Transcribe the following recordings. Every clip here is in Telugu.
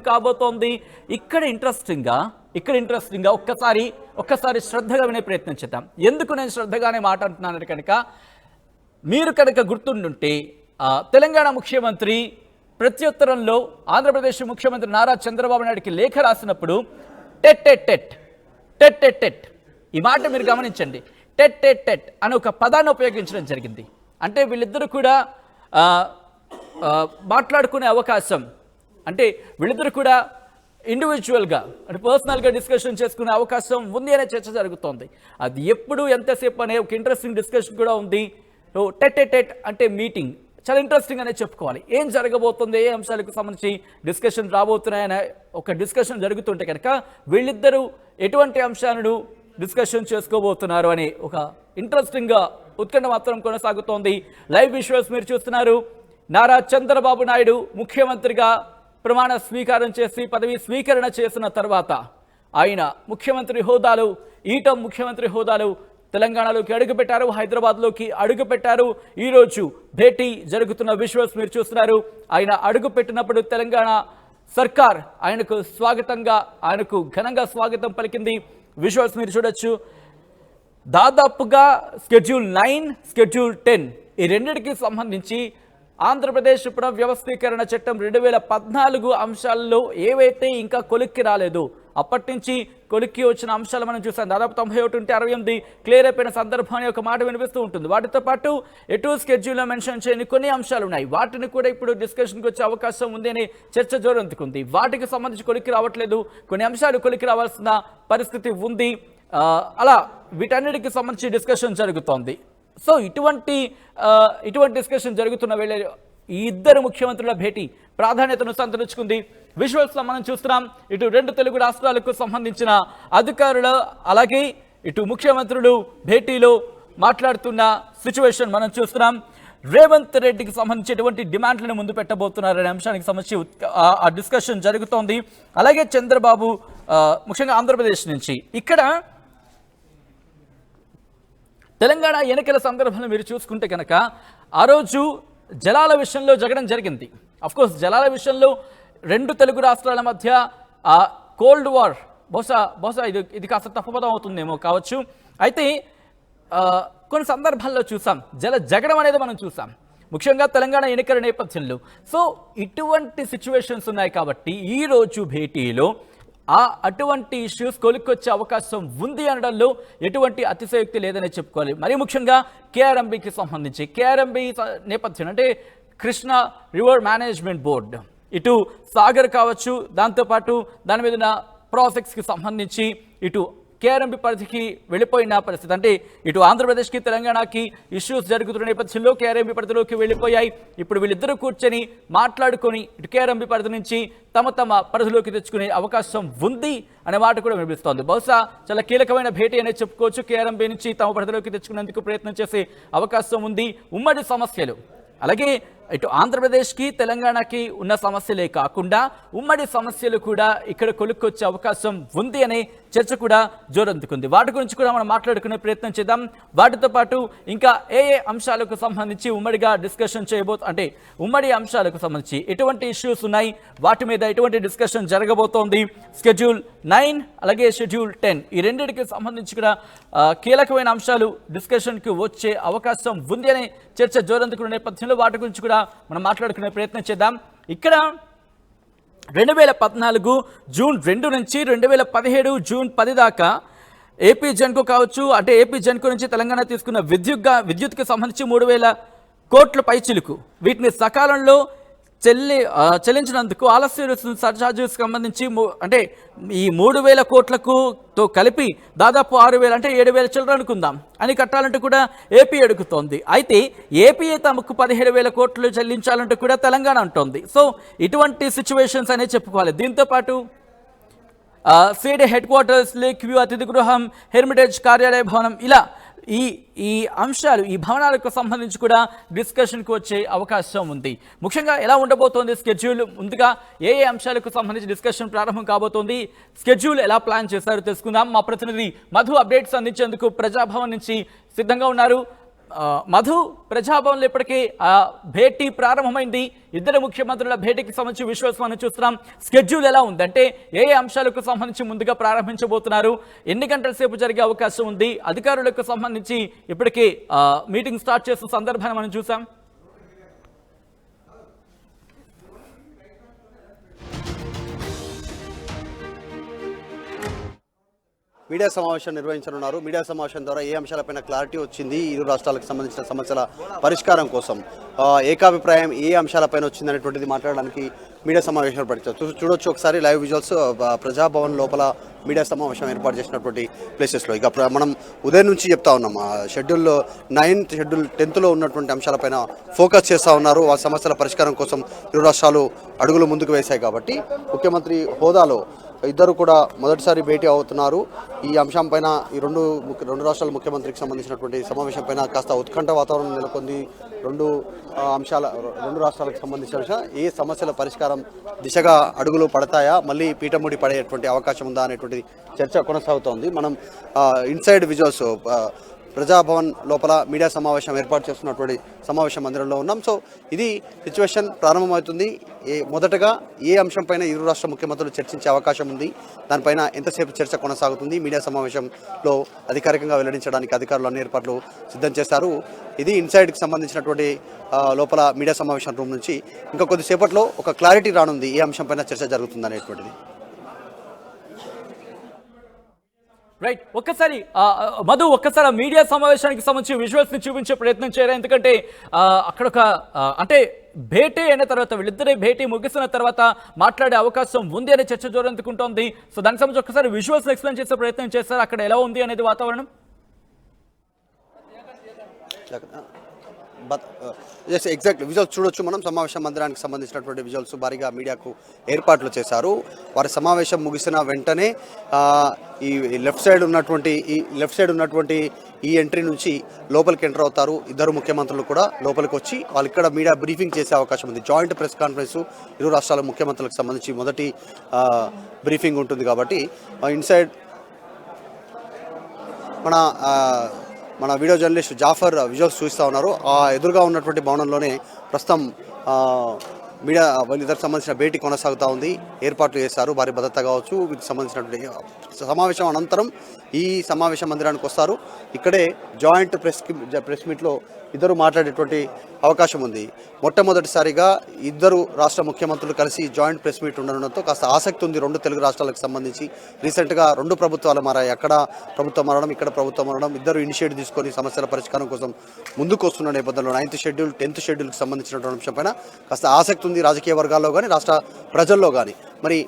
కాబోతోంది. ఇక్కడ ఇంట్రెస్టింగ్గా ఇక్కడ ఇంట్రెస్టింగ్గా ఒక్కసారి ఒక్కసారి శ్రద్ధగా వినే ప్రయత్నం చేద్దాం. ఎందుకు నేను శ్రద్ధగానే మాట్లాడుతున్నాను కనుక మీరు కనుక గుర్తుండుంటే ఆ, తెలంగాణ ముఖ్యమంత్రి ప్రత్యుత్తరంలో ఆంధ్రప్రదేశ్ ముఖ్యమంత్రి నారా చంద్రబాబు నాయుడికి లేఖ రాసినప్పుడు TET TET TET TET TET TET. ఈ మాట మీరు గమనించండి. టెట్ టెట్ టెట్ అని ఒక పదాన్ని ఉపయోగించడం జరిగింది. అంటే వీళ్ళిద్దరూ కూడా మాట్లాడుకునే అవకాశం అంటే వీళ్ళిద్దరూ కూడా ఇండివిజువల్గా అంటే పర్సనల్గా డిస్కషన్ చేసుకునే అవకాశం ఉంది అనే చర్చ జరుగుతోంది. అది ఎప్పుడు ఎంతసేపు అనే ఒక ఇంట్రెస్టింగ్ డిస్కషన్ కూడా ఉంది. టెట్ టెట్ టెట్ అంటే మీటింగ్ చాలా ఇంట్రెస్టింగ్ అనే చెప్పుకోవాలి. ఏం జరగబోతుంది ఏ అంశాలకు సంబంధించి డిస్కషన్ రాబోతున్నాయనే ఒక డిస్కషన్ జరుగుతుంటే కనుక వీళ్ళిద్దరూ ఎటువంటి అంశాలను డిస్కషన్ చేసుకోబోతున్నారు అని ఒక ఇంట్రెస్టింగ్గా ఉత్కంఠ మాత్రం కొనసాగుతోంది. లైవ్ విజువల్స్ మీరు చూస్తున్నారు. నారా చంద్రబాబు నాయుడు ముఖ్యమంత్రిగా ప్రమాణ స్వీకారం చేసి పదవి స్వీకరణ చేసిన తర్వాత ఆయన ముఖ్యమంత్రి హోదాలు ఈటం ముఖ్యమంత్రి హోదాలు తెలంగాణలోకి అడుగుపెట్టారు హైదరాబాద్లోకి అడుగుపెట్టారు. ఈరోజు భేటీ జరుగుతున్న విజువల్స్ మీరు చూస్తున్నారు. ఆయన అడుగుపెట్టినప్పుడు తెలంగాణ సర్కార్ ఆయనకు స్వాగతంగా ఆయనకు ఘనంగా స్వాగతం పలికింది. విజువల్స్ మీరు చూడొచ్చు. దాదాపుగా స్కెడ్యూల్ నైన్ స్కెడ్యూల్ టెన్ ఈ రెండింటికి సంబంధించి ఆంధ్రప్రదేశ్ పునర్వ్యవస్థీకరణ చట్టం రెండు వేల పద్నాలుగు అంశాల్లో ఏవైతే ఇంకా కొలిక్కి రాలేదు అప్పటి నుంచి కొలిక్కి వచ్చిన అంశాలు మనం చూసాం. దాదాపు తొంభై ఒకటి ఉంటే అరవై ఎనిమిది క్లియర్ అయిపోయిన సందర్భాన్ని ఒక మాట వినిపిస్తూ ఉంటుంది. వాటితో పాటు ఎటు స్కెడ్యూల్లో మెన్షన్ చేయని కొన్ని అంశాలు ఉన్నాయి. వాటిని కూడా ఇప్పుడు డిస్కషన్కి వచ్చే అవకాశం ఉంది అనే చర్చ జోరందుకుంది. వాటికి సంబంధించి కొలిక్కి రావట్లేదు. కొన్ని అంశాలు కొలిక్కి రావాల్సిన పరిస్థితి ఉంది. అలా వీటన్నిటికి సంబంధించి డిస్కషన్ జరుగుతోంది. సో ఇటువంటి ఇటువంటి డిస్కషన్ జరుగుతున్న వేళ ఈ ఇద్దరు ముఖ్యమంత్రుల భేటీ ప్రాధాన్యతను సంతరించుకుంది. విజువల్స్లో మనం చూస్తున్నాం ఇటు రెండు తెలుగు రాష్ట్రాలకు సంబంధించిన అధికారులు అలాగే ఇటు ముఖ్యమంత్రులు భేటీలో మాట్లాడుతున్న సిచ్యువేషన్ మనం చూస్తున్నాం. రేవంత్ రెడ్డికి సంబంధించేటువంటి డిమాండ్లను ముందు పెట్టబోతున్నారనే అంశానికి సంబంధించి ఆ- డిస్కషన్ జరుగుతోంది. అలాగే చంద్రబాబు ముఖ్యంగా ఆంధ్రప్రదేశ్ నుంచి. ఇక్కడ తెలంగాణ ఎన్నికల సందర్భంలో మీరు చూసుకుంటే కనుక ఆ రోజు జలాల విషయంలో జరగడం జరిగింది. అఫ్కోర్స్ జలాల విషయంలో రెండు తెలుగు రాష్ట్రాల మధ్య ఆ కోల్డ్ వార్ బహుశా బహుశా ఇది ఇది కాస్త తప్పుపదం అవుతుందేమో కావచ్చు. అయితే కొన్ని సందర్భాల్లో చూసాం జల జగడం అనేది మనం చూసాం. ముఖ్యంగా తెలంగాణ ఎన్నికల నేపథ్యంలో. సో ఇటువంటి సిచ్యువేషన్స్ ఉన్నాయి కాబట్టి ఈ రోజు భేటీలో ఆ అటువంటి ఇష్యూస్ కొలిక్కొచ్చే అవకాశం ఉంది అనడంలో ఎటువంటి అతిశయోక్తి లేదని చెప్పుకోవాలి. మరీ ముఖ్యంగా కేఆర్ఎంబికి సంబంధించి కేఆర్ఎంబి నేపథ్యం అంటే కృష్ణ రివర్ మేనేజ్మెంట్ బోర్డ్. ఇటు సాగర్ కావచ్చు దాంతోపాటు దాని మీద ఉన్న ప్రాజెక్ట్స్కి సంబంధించి ఇటు కేఆర్ఎంపి పరిధికి వెళ్ళిపోయిన పరిస్థితి. అంటే ఇటు ఆంధ్రప్రదేశ్కి తెలంగాణకి ఇష్యూస్ జరుగుతున్న నేపథ్యంలో కేఆర్ఎంపి పరిధిలోకి వెళ్ళిపోయాయి. ఇప్పుడు వీళ్ళిద్దరూ కూర్చొని మాట్లాడుకొని ఇటు కేఆర్ఎంపి పరిధి నుంచి తమ తమ పరిధిలోకి తెచ్చుకునే అవకాశం ఉంది అనే మాట కూడా వినిపిస్తోంది. బహుశా చాలా కీలకమైన భేటీ అనేది చెప్పుకోవచ్చు. కేఆర్ఎంపి నుంచి తమ పరిధిలోకి తెచ్చుకునేందుకు ప్రయత్నం చేసే అవకాశం ఉంది. ఉమ్మడి సమస్యలు. అలాగే ఇటు ఆంధ్రప్రదేశ్కి తెలంగాణకి ఉన్న సమస్యలే కాకుండా ఉమ్మడి సమస్యలు కూడా ఇక్కడ కొలుక్కొచ్చే అవకాశం ఉంది అనే చర్చ కూడా జోరందుకుంది. వాటి గురించి కూడా మనం మాట్లాడుకునే ప్రయత్నం చేద్దాం. వాటితో పాటు ఇంకా ఏ ఏ అంశాలకు సంబంధించి ఉమ్మడిగా డిస్కషన్ చేయబో అంటే ఉమ్మడి అంశాలకు సంబంధించి ఎటువంటి ఇష్యూస్ ఉన్నాయి? వాటి మీద ఎటువంటి డిస్కషన్ జరగబోతోంది? షెడ్యూల్ నైన్ అలాగే షెడ్యూల్ టెన్ ఈ రెండింటికి సంబంధించి కూడా కీలకమైన అంశాలు డిస్కషన్కి వచ్చే అవకాశం ఉంది అనే చర్చ జోరందుకున్న నేపథ్యంలో వాటి గురించి కూడా మనం మాట్లాడుకునే ప్రయత్నం చేద్దాం. ఇక్కడ రెండు వేల పద్నాలుగు జూన్ రెండు నుంచి రెండు వేల పదిహేడు జూన్ పది దాకా ఏపీ జన్కు కావచ్చు అంటే ఏపీ జన్కు నుంచి తెలంగాణ తీసుకున్న విద్యుత్గా విద్యుత్కి సంబంధించి మూడు వేల కోట్ల పైచిలుకు. వీటిని సకాలంలో చెల్లి చెల్లించినందుకు ఆలస్య సర్చార్జెస్ సంబంధించి అంటే ఈ మూడు వేల కోట్లకు తో కలిపి దాదాపు ఆరు వేలు అంటే ఏడు వేల చిల్లర అనుకుందాం. అని కట్టాలంటే కూడా ఏపీ అడుగుతోంది. అయితే ఏపీ తమకు పదిహేడు వేల కోట్లు చెల్లించాలంటే కూడా తెలంగాణ అంటోంది. సో ఇటువంటి సిచ్యువేషన్స్ అనే చెప్పుకోవాలి. దీంతో పాటు CD headquarters lake view అతిథి గృహం హెర్మిటేజ్ కార్యాలయ భవనం ఇలా ఈ ఈ అంశాలు ఈ భవనాలకు సంబంధించి కూడా డిస్కషన్కి వచ్చే అవకాశం ఉంది. ముఖ్యంగా ఎలా ఉండబోతోంది స్కెడ్యూల్? ముందుగా ఏ ఏ అంశాలకు సంబంధించి డిస్కషన్ ప్రారంభం కాబోతోంది? స్కెడ్యూల్ ఎలా ప్లాన్ చేశారో తెలుసుకుందాం. మా ప్రతినిధి మధు అప్డేట్స్ అందించేందుకు ప్రజాభవన్ నుంచి సిద్ధంగా ఉన్నారు. మధు ప్రజాభవన్లో ఇప్పటికీ ఆ భేటీ ప్రారంభమైంది. ఇద్దరు ముఖ్యమంత్రుల భేటీకి సంబంధించి విశ్వాసం చూస్తున్నాం. స్కెడ్యూల్ ఎలా ఉందంటే ఏ ఏ అంశాలకు సంబంధించి ముందుగా ప్రారంభించబోతున్నారు? ఎన్ని గంటల సేపు జరిగే అవకాశం ఉంది? అధికారులకు సంబంధించి ఇప్పటికీ మీటింగ్ స్టార్ట్ చేసిన సందర్భాన్ని మనం చూసాం మీడియా సమావేశం నిర్వహించనున్నారు. మీడియా సమావేశం ద్వారా ఏ అంశాలపైన క్లారిటీ వచ్చింది? ఇరు రాష్ట్రాలకు సంబంధించిన సమస్యల పరిష్కారం కోసం. ఏకాభిప్రాయం ఏ అంశాలపైన వచ్చింది అనేటువంటిది మాట్లాడడానికి మీడియా సమావేశం ఏర్పాటు చూడొచ్చు ఒకసారి లైవ్ విజువల్స్ ప్రజాభవన్ లోపల మీడియా సమావేశం ఏర్పాటు చేసినటువంటి ప్లేసెస్లో. ఇక మనం ఉదయం నుంచి చెప్తా ఉన్నాం. ఆ షెడ్యూల్లో నైన్త్ షెడ్యూల్ టెన్త్లో ఉన్నటువంటి అంశాలపైన ఫోకస్ చేస్తూ ఉన్నారు. ఆ సమస్యల పరిష్కారం కోసం ఇరు రాష్ట్రాలు అడుగులు ముందుకు వేశాయి కాబట్టి ముఖ్యమంత్రి హోదాలో ఇద్దరు కూడా మొదటిసారి భేటీ అవుతున్నారు. ఈ అంశం పైన ఈ రెండు రెండు రాష్ట్రాల ముఖ్యమంత్రికి సంబంధించినటువంటి సమావేశం పైన కాస్త ఉత్కంఠ వాతావరణం నెలకొంది. రెండు అంశాల రెండు రాష్ట్రాలకు సంబంధించిన ఏ సమస్యల పరిష్కారం దిశగా అడుగులు పడతాయా మళ్ళీ పీఠముడి పడేటువంటి అవకాశం ఉందా అనేటువంటి చర్చ కొనసాగుతోంది. మనం ఇన్సైడ్ విజువల్స్ ప్రజాభవన్ లోపల మీడియా సమావేశం ఏర్పాటు చేస్తున్నటువంటి సమావేశ మందిరంలో ఉన్నాం. సో ఇది సిచ్యువేషన్ ప్రారంభమవుతుంది. ఏ మొదటగా ఏ అంశంపైన ఇరు రాష్ట్ర ముఖ్యమంత్రులు చర్చించే అవకాశం ఉంది దానిపైన ఎంతసేపు చర్చ కొనసాగుతుంది మీడియా సమావేశంలో అధికారికంగా వెల్లడించడానికి అధికారులు అన్ని ఏర్పాట్లు సిద్ధం చేశారు. ఇది ఇన్సైడ్కి సంబంధించినటువంటి లోపల మీడియా సమావేశం రూమ్ నుంచి. ఇంకా కొద్దిసేపట్లో ఒక క్లారిటీ రానుంది ఏ అంశంపైన చర్చ జరుగుతుంది అనేటువంటిది రైట్ ఒక్కసారి మధు ఒక్కసారి ఆ మీడియా సమావేశానికి సంబంధించి విజువల్స్ని చూపించే ప్రయత్నం చేయరా? ఎందుకంటే అక్కడ ఒక అంటే భేటీ అయిన తర్వాత వీళ్ళిద్దరి భేటీ ముగిసిన తర్వాత మాట్లాడే అవకాశం ఉంది అనే చర్చ జోరెందుకుంటోంది. సో దానికి సంబంధించి ఒక్కసారి విజువల్స్ ఎక్స్ప్లెయిన్ చేసే ప్రయత్నం చేస్తారు? అక్కడ ఎలా ఉంది అనేది వాతావరణం? ఎస్ ఎగ్జాక్ట్ విజువల్స్ చూడొచ్చు మనం. సమావేశ మందిరానికి సంబంధించినటువంటి విజువల్స్ భారీగా మీడియాకు ఏర్పాట్లు చేశారు. వారి సమావేశం ముగిసిన వెంటనే ఈ లెఫ్ట్ సైడ్ ఉన్నటువంటి ఈ లెఫ్ట్ సైడ్ ఉన్నటువంటి ఈ ఎంట్రీ నుంచి లోపలికి ఎంటర్ అవుతారు. ఇద్దరు ముఖ్యమంత్రులు కూడా లోపలికి వచ్చి వాళ్ళు ఇక్కడ మీడియా బ్రీఫింగ్ చేసే అవకాశం ఉంది. జాయింట్ ప్రెస్ కాన్ఫరెన్స్ ఇరు రాష్ట్రాల ముఖ్యమంత్రులకు సంబంధించి మొదటి బ్రీఫింగ్ ఉంటుంది కాబట్టి ఇన్సైడ్ మన మన వీడియో జర్నలిస్ట్ జాఫర్ విజువల్స్ చూస్తూ ఉన్నారు. ఆ ఎదురుగా ఉన్నటువంటి భవనంలోనే ప్రస్తుతం మీడియా వాళ్ళిద్దరికి సంబంధించిన భేటీ కొనసాగుతూ ఉంది. ఏర్పాట్లు చేశారు. భారీ భద్రత కావచ్చు వీటికి సంబంధించినటువంటి సమావేశం అనంతరం ఈ సమావేశ మందిరానికి వస్తారు. ఇక్కడే జాయింట్ ప్రెస్ ప్రెస్ మీట్లో ఇద్దరు మాట్లాడేటువంటి అవకాశం ఉంది. మొట్టమొదటిసారిగా ఇద్దరు రాష్ట్ర ముఖ్యమంత్రులు కలిసి జాయింట్ ప్రెస్ మీట్ ఉండడంతో కాస్త ఆసక్తి ఉంది. రెండు తెలుగు రాష్ట్రాలకు సంబంధించి రీసెంట్గా రెండు ప్రభుత్వాలు మారాయి. అక్కడ ప్రభుత్వం మారడం ఇక్కడ ప్రభుత్వం మారడం ఇద్దరు ఇనిషియేటివ్ తీసుకొని సమస్యల పరిష్కారం కోసం ముందుకు వస్తున్న నేపథ్యంలో నైన్త్ షెడ్యూల్ టెన్త్ షెడ్యూల్కి సంబంధించినటువంటి అంశంపైన కాస్త ఆసక్తి వస్తుంది రాజకీయ వర్గాల్లో కానీ రాష్ట్ర ప్రజల్లో కానీ మరి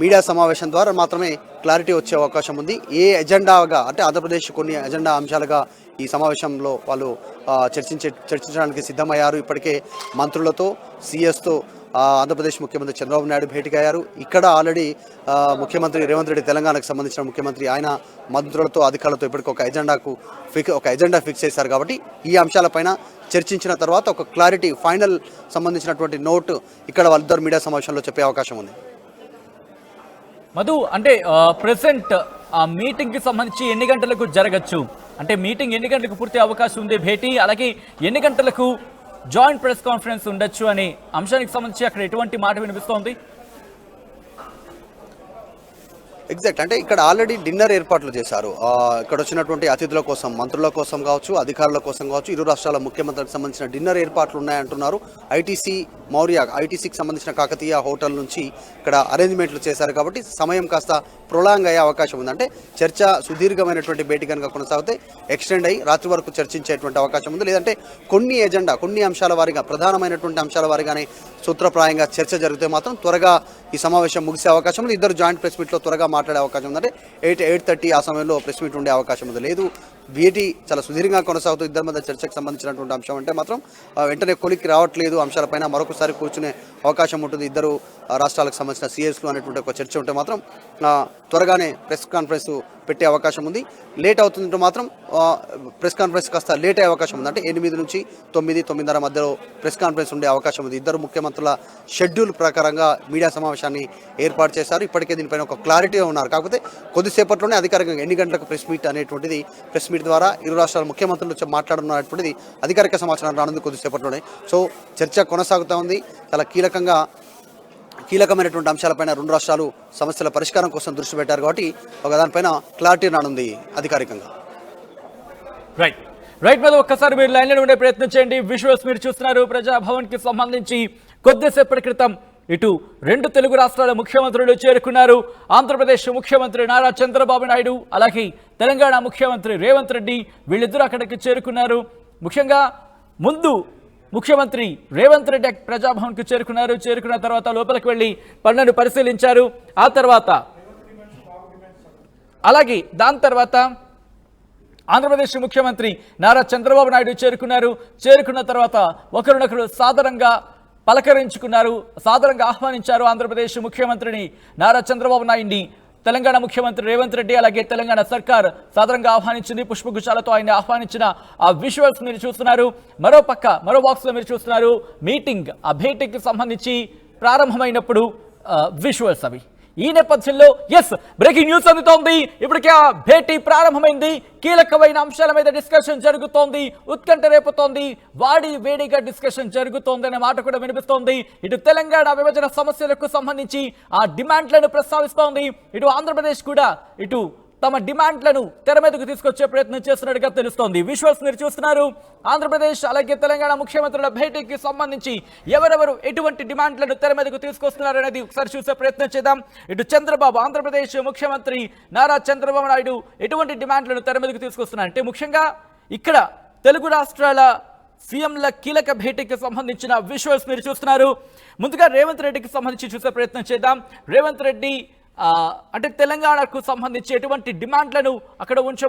మీడియా సమావేశం ద్వారా మాత్రమే క్లారిటీ వచ్చే అవకాశం ఉంది. ఏ ఎజెండాగా అంటే ఆంధ్రప్రదేశ్ కొన్ని ఎజెండా అంశాలుగా ఈ సమావేశంలో వాళ్ళు చర్చించే చర్చించడానికి సిద్ధమయ్యారు. ఇప్పటికే మంత్రులతో సీఎస్తో ఆంధ్రప్రదేశ్ ముఖ్యమంత్రి చంద్రబాబు నాయుడు భేటీకయ్యారు ఇక్కడ ఆల్రెడీ ముఖ్యమంత్రి రేవంత్ రెడ్డి తెలంగాణకు సంబంధించిన ముఖ్యమంత్రి ఆయన మంత్రులతో అధికారులతో ఇప్పటికి ఒక ఎజెండాకు ఫిక్ ఒక ఎజెండా ఫిక్స్ చేశారు కాబట్టి ఈ అంశాలపైన చర్చించిన తర్వాత ఒక క్లారిటీ ఫైనల్ సంబంధించినటువంటి నోట్ ఇక్కడ వాళ్ళిద్దరు మీడియా సమావేశంలో చెప్పే అవకాశం ఉంది. మధు అంటే ప్రెసెంట్ ఆ మీటింగ్కి సంబంధించి ఎన్ని గంటలకు జరగచ్చు? అంటే మీటింగ్ ఎన్ని గంటలకు పూర్తి అవకాశం ఉంది? భేటీ అలాగే ఎన్ని గంటలకు జాయింట్ ప్రెస్ కాన్ఫరెన్స్ ఉండొచ్చు అనే అంశానికి సంబంధించి అక్కడ ఎటువంటి మాట వినిపిస్తోంది? ఎగ్జాక్ట్ అంటే ఇక్కడ ఆల్రెడీ డిన్నర్ ఏర్పాట్లు చేశారు. ఇక్కడ వచ్చినటువంటి అతిథుల కోసం మంత్రుల కోసం కావచ్చు అధికారుల కోసం కావచ్చు ఇరు రాష్ట్రాల ముఖ్యమంత్రులకు సంబంధించిన డిన్నర్ ఏర్పాట్లు ఉన్నాయంటున్నారు. ఐటీసీ మౌర్య ఐటీసీకి సంబంధించిన కాకతీయ హోటల్ నుంచి ఇక్కడ అరేంజ్మెంట్లు చేశారు కాబట్టి సమయం కాస్త ప్రొలాంగ్ అయ్యే అవకాశం ఉంది. అంటే చర్చ సుదీర్ఘమైనటువంటి భేటీ కనుక కొనసాగితే ఎక్స్టెండ్ అయ్యి రాత్రి వరకు చర్చించేటువంటి అవకాశం ఉంది. లేదంటే కొన్ని ఎజెండా కొన్ని అంశాల వారిగా ప్రధానమైనటువంటి అంశాల వారిగానే సూత్రప్రాయంగా చర్చ జరిగితే మాత్రం త్వరగా ఈ సమావేశం ముగిసే అవకాశం ఉంది. ఇద్దరు జాయింట్ ప్రెస్ మీట్లో త్వరగా మాట్లాడే అవకాశం ఉంది అంటే ఎయిట్ ఎయిట్ థర్టీ ఆ సమయంలో ప్రెస్ మీట్ ఉండే అవకాశం ఉంది. లేదు భేటీ చాలా సుదీర్ఘంగా కొనసాగుతూ ఇద్దరి మధ్య చర్చకు సంబంధించినటువంటి అంశం అంటే మాత్రం వెంటనే కొలికి రావట్లేదు. అంశాలపైన మరొకసారి కూర్చునే అవకాశం ఉంటుంది. ఇద్దరు రాష్ట్రాలకు సంబంధించిన సీఎస్లు అనేటువంటి ఒక చర్చ ఉంటే మాత్రం త్వరగానే ప్రెస్ కాన్ఫరెన్స్ పెట్టే అవకాశం ఉంది. లేట్ అవుతుందంటే మాత్రం ప్రెస్ కాన్ఫరెన్స్ కాస్త లేట్ అయ్యే అవకాశం ఉంది. అంటే ఎనిమిది నుంచి తొమ్మిది తొమ్మిదిన్నర మధ్యలో ప్రెస్ కాన్ఫరెన్స్ ఉండే అవకాశం ఉంది. ఇద్దరు ముఖ్యమంత్రుల షెడ్యూల్ ప్రకారంగా మీడియా సమావేశాన్ని ఏర్పాటు చేశారు. ఇప్పటికే దీనిపైన ఒక క్లారిటీ క్లారిటీగా ఉన్నారు. కాకపోతే కొద్దిసేపట్లోనే అధికారికంగా ఎన్ని గంటలకు ప్రెస్ మీట్ అనేటువంటిది ప్రెస్ మీట్ ద్వారా ఇరు రాష్ట్రాల ముఖ్యమంత్రులు మాట్లాడనున్నటువంటిది అధికారిక సమాచారం రానుంది కొద్దిసేపట్లోనే. సో చర్చ కొనసాగుతూ ఉంది. చాలా కీలకంగా కీలకమైనటువంటి అంశాలపైన రెండు రాష్ట్రాలు సమస్యల పరిష్కారం కోసం దృష్టి పెట్టారు కాబట్టి ఒక దానిపైన క్లారిటీ రానుంది అధికారికంగా. రైట్ రైట్ మీద ఒక్కసారి మీరు లైన్లో ఉండే ప్రయత్నం చేయండి. విశ్వాస్ మీరు చూస్తున్నారు. ప్రజాభవన్కి సంబంధించి కొద్దిసేపటి క్రితం ఇటు రెండు తెలుగు రాష్ట్రాల ముఖ్యమంత్రులు చేరుకున్నారు. ఆంధ్రప్రదేశ్ ముఖ్యమంత్రి నారా చంద్రబాబు నాయుడు అలాగే తెలంగాణ ముఖ్యమంత్రి రేవంత్ రెడ్డి వీళ్ళిద్దరూ అక్కడికి చేరుకున్నారు. ముఖ్యంగా ముందు ముఖ్యమంత్రి రేవంత్ రెడ్డి ప్రజాభవన్కు చేరుకున్నారు. చేరుకున్న తర్వాత లోపలికి వెళ్ళి పనులను పరిశీలించారు. ఆ తర్వాత అలాగే దాని తర్వాత ఆంధ్రప్రదేశ్ ముఖ్యమంత్రి నారా చంద్రబాబు నాయుడు చేరుకున్నారు. చేరుకున్న తర్వాత ఒకరినొకరు సాధారణంగా పలకరించుకున్నారు సాదరంగా ఆహ్వానించారు ఆంధ్రప్రదేశ్ ముఖ్యమంత్రిని నారా చంద్రబాబు నాయుడిని. తెలంగాణ ముఖ్యమంత్రి రేవంత్ రెడ్డి అలాగే తెలంగాణ సర్కార్ సాధారణంగా ఆహ్వానించింది పుష్పగుచ్చాలతో ఆయన ఆహ్వానించిన ఆ విజువల్స్ మీరు చూస్తున్నారు. మరో పక్క మరో బాక్స్లో మీరు చూస్తున్నారు. మీటింగ్ ఆ భేటీకి సంబంధించి ప్రారంభమైనప్పుడు విజువల్స్ అవి. ఈ నేపథ్యంలో ఎస్ బ్రేకింగ్ న్యూస్ అందుతోంది. ఇప్పటికే ఆ భేటీ ప్రారంభమైంది. కీలకమైన అంశాల మీద డిస్కషన్ జరుగుతోంది. ఉత్కంఠ రేపుతోంది. వాడి వేడిగా డిస్కషన్ జరుగుతోంది అనే మాట కూడా వినిపిస్తోంది. ఇటు తెలంగాణ విభజన సమస్యలకు సంబంధించి ఆ డిమాండ్లను ప్రస్తావిస్తోంది. ఇటు ఆంధ్రప్రదేశ్ కూడా ఇటు తమ డిమాండ్లను తెర మీదకు తీసుకొచ్చే ప్రయత్నం చేస్తున్నట్టుగా తెలుస్తోంది. విజువల్స్ మీరు చూస్తున్నారు. ఆంధ్రప్రదేశ్ అలాగే తెలంగాణ ముఖ్యమంత్రుల భేటీకి సంబంధించి ఎవరెవరు ఎటువంటి డిమాండ్లను తెర మీదకు తీసుకొస్తున్నారు అనేది ఒకసారి చూసే ప్రయత్నం చేద్దాం. ఇటు చంద్రబాబు ఆంధ్రప్రదేశ్ ముఖ్యమంత్రి నారా చంద్రబాబు నాయుడు ఎటువంటి డిమాండ్లను తెర మీదకు తీసుకొస్తున్నారు? అంటే ముఖ్యంగా ఇక్కడ తెలుగు రాష్ట్రాల సీఎంల కీలక భేటీకి సంబంధించిన విజువల్స్ మీరు చూస్తున్నారు. ముందుగా రేవంత్ రెడ్డికి సంబంధించి చూసే ప్రయత్నం చేద్దాం. రేవంత్ రెడ్డి అంటే తెలంగాణకు సంబంధించి ఎటువంటి డిమాండ్లను అక్కడ ఉంచ